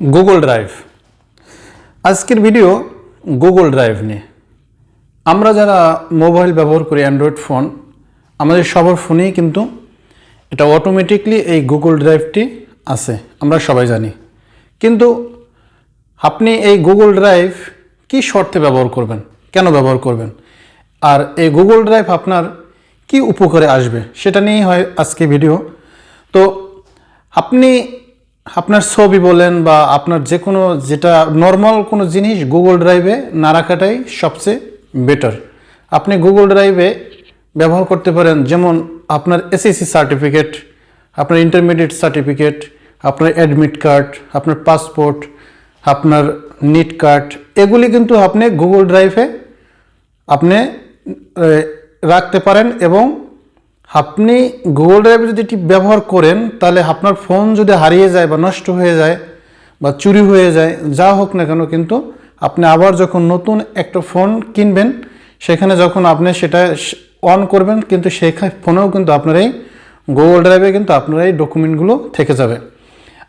Google drive আজকের video Google drive নিয়ে। আমরা যারা মোবাইল ব্যবহার করি অ্যান্ড্রয়েড ফোন আমাদের সবার ফোনেই কিন্তু এটা অটোমেটিকলি এই গুগল ড্রাইভটি আছে। আমরা সবাই জানি। কিন্তু আপনি এই গুগল ড্রাইভ কি শর্তে ব্যবহার করবেন? কেন ব্যবহার করবেন? আর এই গুগল ড্রাইভ আপনার কি উপকারে আসবে? সেটা নিয়েই হয় আজকে ভিডিও তো আপনি আপনার ছবি বলেন বা আপনার যে কোনো যেটা নর্মাল কোনো জিনিস গুগল ড্রাইভে না রাখাটাই সবচেয়ে বেটার আপনি গুগল ড্রাইভে ব্যবহার করতে পারেন, যেমন আপনার এসএসসি সার্টিফিকেট আপনার ইন্টারমিডিয়েট সার্টিফিকেট আপনার অ্যাডমিট কার্ড আপনার পাসপোর্ট আপনার নিট কার্ড এগুলি কিন্তু আপনি গুগল ড্রাইভে আপনি রাখতে পারেন এবং আপনি গুগল ড্রাইভে যদি এটি ব্যবহার করেন, তাহলে আপনার ফোন যদি হারিয়ে যায় বা নষ্ট হয়ে যায় বা চুরি হয়ে যায়, যা হোক না কেন কিন্তু আপনি আবার যখন নতুন একটা ফোন কিনবেন, সেখানে যখন আপনি সেটা অন করবেন, কিন্তু সেখানে ফোনেও কিন্তু আপনার এই গুগল ড্রাইভে কিন্তু আপনার এই ডকুমেন্টগুলো থেকে যাবে।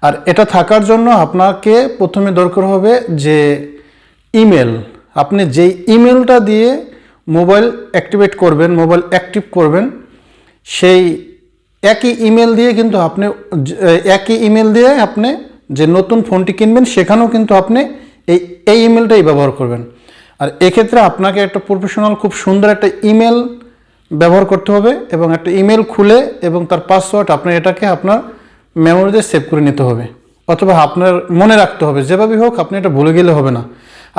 আর এটা থাকার জন্য আপনাকে প্রথমে দরকার হবে যে ইমেল আপনি যেই ইমেলটা দিয়ে মোবাইল অ্যাক্টিভেট করবেন মোবাইল অ্যাক্টিভ করবেন সেই একই ইমেল দিয়ে কিন্তু আপনি, একই ইমেল দিয়ে আপনি যে নতুন ফোনটি কিনবেন, সেখানেও কিন্তু আপনি এই এই ইমেলটাই ব্যবহার করবেন। আর এক্ষেত্রে আপনাকে একটা প্রফেশনাল খুব সুন্দর একটা ইমেল ব্যবহার করতে হবে এবং একটা ইমেল খুলে এবং তার পাসওয়ার্ড আপনার এটাকে আপনার মেমোরিতে সেভ করে নিতে হবে। অথবা আপনার মনে রাখতে হবে, যেভাবেই হোক আপনি এটা ভুলে গেলে হবে না।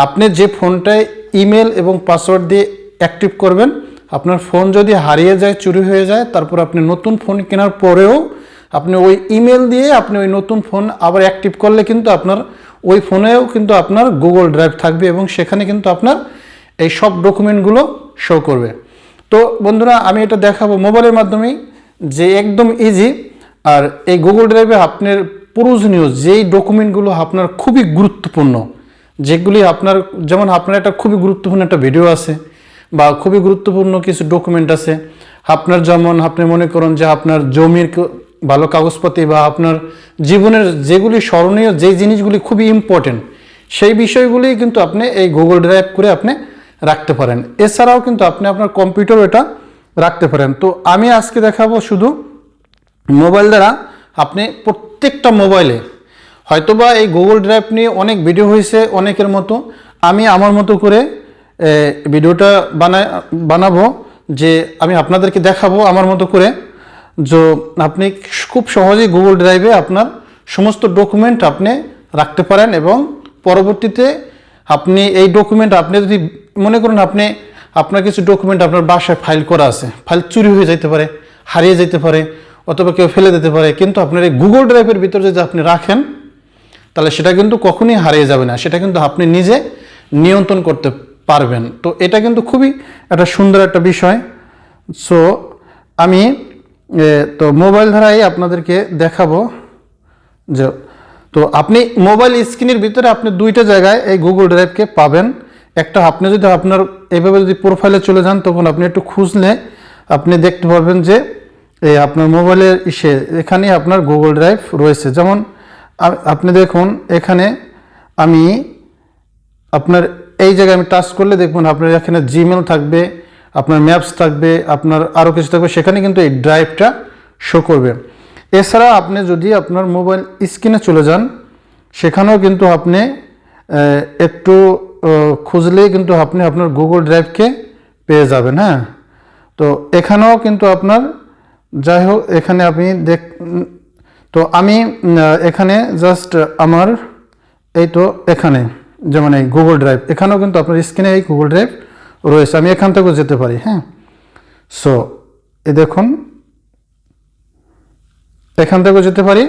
আপনি যে ফোনটায় ইমেল এবং পাসওয়ার্ড দিয়ে অ্যাক্টিভ করবেন আপনার ফোন যদি হারিয়ে যায়, চুরি হয়ে যায়, তারপর আপনি নতুন ফোন কেনার পরেও আপনি ওই ইমেল দিয়ে আপনি ওই নতুন ফোন আবার অ্যাক্টিভ করলে কিন্তু আপনার, ওই ফোনেও কিন্তু আপনার গুগল ড্রাইভ থাকবে এবং সেখানে কিন্তু আপনার এই সব ডকুমেন্টগুলো শো করবে। তো বন্ধুরা, আমি এটা দেখাবো মোবাইলের মাধ্যমেই যে একদম ইজি আর এই গুগল ড্রাইভে আপনার প্রয়োজনীয় যেই ডকুমেন্টগুলো আপনার খুবই গুরুত্বপূর্ণ, যেগুলি আপনার, যেমন আপনার একটা খুবই গুরুত্বপূর্ণ একটা ভিডিও আছে বা খুবই গুরুত্বপূর্ণ কিছু ডকুমেন্ট আছে। আপনার যেমন আপনি মনে করুন যে আপনার জমির ভালো কাগজপাতি বা আপনার জীবনের যেগুলি স্মরণীয়, যে জিনিসগুলি খুবই ইম্পর্টেন্ট সেই বিষয়গুলি কিন্তু আপনি এই গুগল ড্রাইভ করে আপনি রাখতে পারেন। এছাড়াও কিন্তু আপনি আপনার কম্পিউটার এটা রাখতে পারেন। তো আমি আজকে দেখাবো শুধু মোবাইল দ্বারা আপনি প্রত্যেকটা মোবাইলে হয়তোবা এই গুগল ড্রাইভ নিয়ে অনেক ভিডিও হয়েছে অনেকের মতো। আমি আমার মতো করে ভিডিওটা বানায়, বানাবো যে আমি আপনাদেরকে দেখাবো আমার মতো করে। যে, আপনি খুব সহজেই গুগল ড্রাইভে আপনার সমস্ত ডকুমেন্ট আপনি রাখতে পারেন এবং পরবর্তীতে আপনি এই ডকুমেন্ট আপনি যদি মনে করুন আপনি আপনার কিছু ডকুমেন্ট আপনার বাসায় ফাইল করা আছে ফাইল চুরি হয়ে যেতে পারে, হারিয়ে যেতে পারে, অথবা কেউ ফেলে দিতে পারে, কিন্তু আপনার এই গুগল ড্রাইভের ভিতরে যদি আপনি রাখেন, তাহলে সেটা কিন্তু কখনই হারিয়ে যাবে না, সেটা কিন্তু আপনি নিজে নিয়ন্ত্রণ করতে পারবেন। তো এটা কিন্তু খুবই একটা সুন্দর একটা বিষয়। সো আমি তো মোবাইল ধারাই আপনাদেরকে দেখাবো যে, তো আপনি মোবাইল স্ক্রিনের ভিতরে আপনি দুইটা জায়গায় এই গুগল ড্রাইভকে পাবেন। একটা আপনি যদি আপনার, এভাবে যদি প্রোফাইলে চলে যান, তখন আপনি একটু খুঁজলে আপনি দেখতে পাবেন যে এই আপনার মোবাইলের ইসে এখানে আপনার গুগল ড্রাইভ রয়েছে। যেমন আপনি দেখুন, এখানে আমি আপনার এই জায়গায় আমি টাচ করলে দেখবেন আপনার এখানে জিমেল থাকবে, আপনার ম্যাপস থাকবে, আপনার আরও কিছু থাকবে, সেখানে কিন্তু এই ড্রাইভটা শো করবে। এছাড়া আপনি যদি আপনার মোবাইল স্ক্রিনে চলে যান, সেখানেও কিন্তু আপনি একটু খুঁজলেই কিন্তু আপনি আপনার গুগল ড্রাইভকে পেয়ে যাবেন হ্যাঁ? তো এখানেও কিন্তু আপনার, যাই হোক, এখানে আপনি দেখ, তো আমি এখানে জাস্ট আমার, এই তো এখানে। যেমন এই গুগল ড্রাইভ এখানেও কিন্তু আপনার স্ক্রিনে এই গুগল ড্রাইভ রয়েছে। আমি এখান থেকেও যেতে পারি হ্যাঁ? সো এ দেখুন, এখান থেকেও যেতে পারি।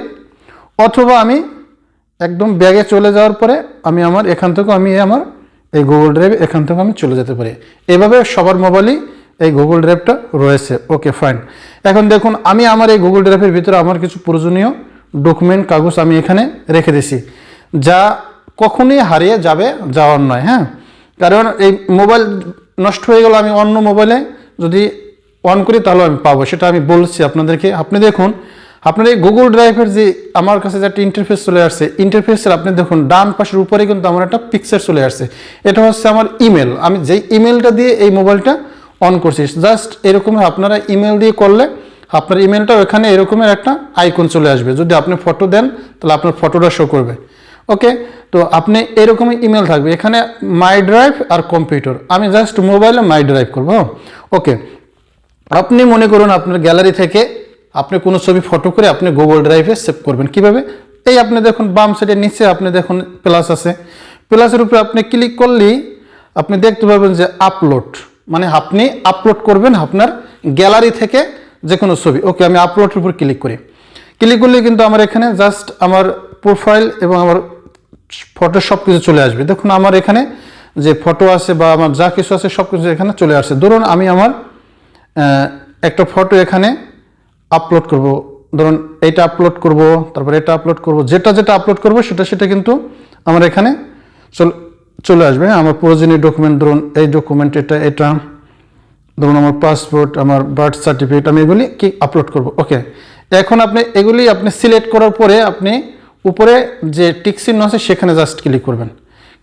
অথবা আমি একদম ব্যাগে চলে যাওয়ার পরে আমি আমার এখান থেকেও আমি আমার এই গুগল ড্রাইভ এখান থেকে আমি চলে যেতে পারি। এভাবে সবার মোবাইলেই এই গুগল ড্রাইভটা রয়েছে। ওকে ফাইন এখন দেখুন, আমি আমার এই গুগল ড্রাইভের ভিতরে আমার কিছু প্রয়োজনীয় ডকুমেন্ট কাগজ আমি এখানে রেখে দিছি, যা কখনোই হারিয়ে যাবে, যাওয়ার নয় হ্যাঁ? কারণ এই মোবাইল নষ্ট হয়ে গেল, আমি অন্য মোবাইলে যদি অন করি তাহলে আমি পাবো। সেটা আমি বলছি আপনাদেরকে। আপনি দেখুন, আপনার এই গুগল ড্রাইভের যে আমার কাছে যে একটা ইন্টারফেস চলে আসছে ইন্টারফেসের আপনি দেখুন, ডান পাশের উপরে কিন্তু আমার একটা পিকচার চলে আসছে। এটা হচ্ছে আমার ইমেল আমি যেই ইমেলটা দিয়ে এই মোবাইলটা অন করছি জাস্ট এরকম আপনারা ইমেল দিয়ে করলে আপনার ইমেলটা ওখানে এরকমের একটা আইকন চলে আসবে। যদি আপনি ফটো দেন, তাহলে আপনার ফটোটা শো করবে। ওকে তো আপনি এরকমই ইমেল থাকবে। এখানে মাই ড্রাইভ আর কম্পিউটার আমি জাস্ট মোবাইলে মাই ড্রাইভ করব ওকে আপনি মনে করুন আপনার গ্যালারি থেকে আপনি কোনো ছবি ফটো করে আপনি গুগল ড্রাইভে সেভ করবেন। কীভাবে? এই আপনি দেখুন, বাম সাইডের নিচে আপনি দেখুন প্লাস আছে। প্লাসের উপরে আপনি ক্লিক করলেই আপনি দেখতে পাবেন যে আপলোড মানে আপনি আপলোড করবেন আপনার গ্যালারি থেকে যে কোনো ছবি। ওকে আমি আপলোডের উপর ক্লিক করি। ক্লিক করলে কিন্তু আমার এখানে জাস্ট আমার প্রোফাইল এবং আমার ফটো সব কিছু চলে আসবে। দেখুন আমার এখানে যে ফটো আছে বা আমার যা কিছু আছে সব কিছু এখানে চলে আসছে। ধরুন আমি আমার একটা ফটো এখানে আপলোড করব। ধরুন এইটা আপলোড করব, তারপর এটা আপলোড করব। যেটা যেটা আপলোড করব, সেটা সেটা কিন্তু আমার এখানে চল- চলে আসবে। হ্যাঁ? আমার প্রয়োজনীয় ডকুমেন্ট ধরুন এই ডকুমেন্ট এটা এটা। ধরুন আমার পাসপোর্ট আমার বার্থ সার্টিফিকেট আমি এগুলি কি আপলোড করব? ওকে এখন আপনি এগুলি আপনি সিলেক্ট করার পরে আপনি উপরে যে টিক চিহ্ন আছে, সেখানে জাস্ট ক্লিক করবেন।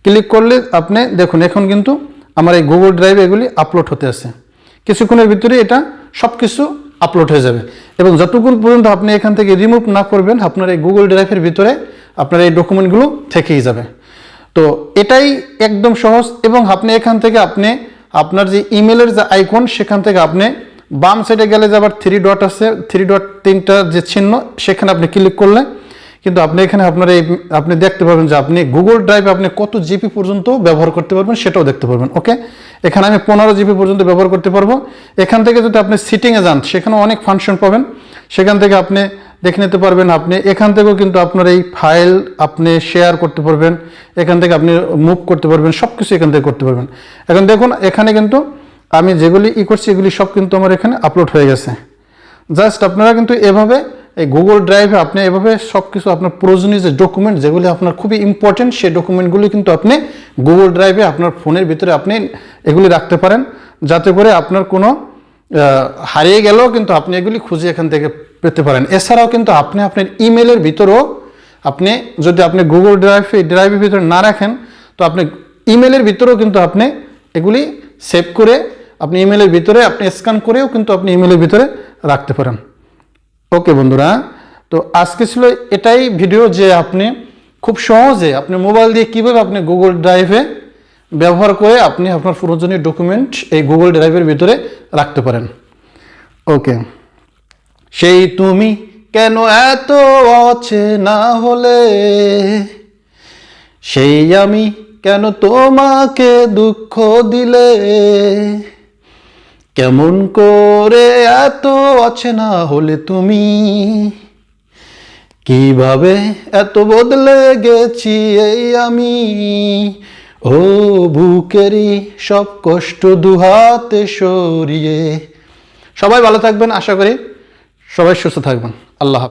ক্লিক করলে আপনি দেখুন, এখন কিন্তু আমার এই গুগল ড্রাইভে এগুলি আপলোড হতে আছে। কিছুক্ষণের ভিতরে এটা সব কিছু আপলোড হয়ে যাবে। এবং যতক্ষণ পর্যন্ত আপনি এখান থেকে রিমুভ না করবেন, আপনার এই গুগল ড্রাইভের ভিতরে আপনার এই ডকুমেন্টগুলো থেকেই যাবে। তো এটাই একদম সহজ এবং আপনি এখান থেকে আপনি আপনার যে ইমেলের যে আইকন সেখান থেকে আপনি বাম সাইডে গেলে যে আবার থ্রি ডট আছে থ্রি ডট তিনটা যে চিহ্ন, সেখানে আপনি ক্লিক করলে কিন্তু আপনি এখানে আপনার এই, আপনি দেখতে পাবেন যে আপনি গুগল ড্রাইভে আপনি কত জিপি পর্যন্ত ব্যবহার করতে পারবেন সেটাও দেখতে পারবেন ওকে এখানে আমি পনেরো জিবি পর্যন্ত ব্যবহার করতে পারব। এখান থেকে যদি আপনি সিটিংয়ে যান, সেখানে অনেক ফাংশন পাবেন। সেখান থেকে আপনি দেখে নিতে পারবেন আপনি, এখান থেকেও কিন্তু আপনার এই ফাইল আপনি শেয়ার করতে পারবেন, এখান থেকে আপনি মুভ করতে পারবেন সব কিছু এখান থেকে করতে পারবেন। এখন দেখুন, এখানে কিন্তু আমি যেগুলি ই করছি, এগুলি সব কিন্তু আমার এখানে আপলোড হয়ে গেছে। জাস্ট আপনারা কিন্তু এভাবে এই গুগল ড্রাইভে আপনি এভাবে সব কিছু আপনার প্রয়োজনীয় যে ডকুমেন্ট যেগুলি আপনার খুবই ইম্পর্টেন্ট সেই ডকুমেন্টগুলি কিন্তু আপনি গুগল ড্রাইভে আপনার ফোনের ভিতরে আপনি এগুলি রাখতে পারেন। যাতে করে আপনার কোনো হারিয়ে গেলেও কিন্তু আপনি এগুলি খুঁজে এখান থেকে পেতে পারেন। এছাড়াও কিন্তু আপনি আপনার ইমেলের ভিতরেও আপনি যদি আপনি গুগল ড্রাইভে ড্রাইভের ভিতরে না রাখেন, তো আপনি ইমেলের ভিতরেও কিন্তু আপনি এগুলি সেভ করে আপনি ইমেলের ভিতরে আপনি স্ক্যান করেও কিন্তু আপনি ইমেলের ভিতরে রাখতে পারেন। ওকে বন্ধুরা, তো আজকে ছিল এটাই ভিডিও যে আপনি খুব সহজে আপনি মোবাইল দিয়ে কীভাবে আপনি গুগল ড্রাইভে ব্যবহার করে আপনি আপনার প্রয়োজনীয় ডকুমেন্ট এই গুগল ড্রাইভের ভিতরে রাখতে পারেন। ওকে সেই তুমি কেন এত অচেনা হলে? সেই আমি কেন তোমাকে দুঃখ দিলে? কেমন করে এত অচেনা হলে তুমি? কীভাবে এত বদলে গেছি এই আমি? ও বুকেরই সব কষ্ট দুহাতে সরিয়ে। সবাই ভালো থাকবেন, আশা করি সবাই সুস্থ থাকবেন। আল্লাহ।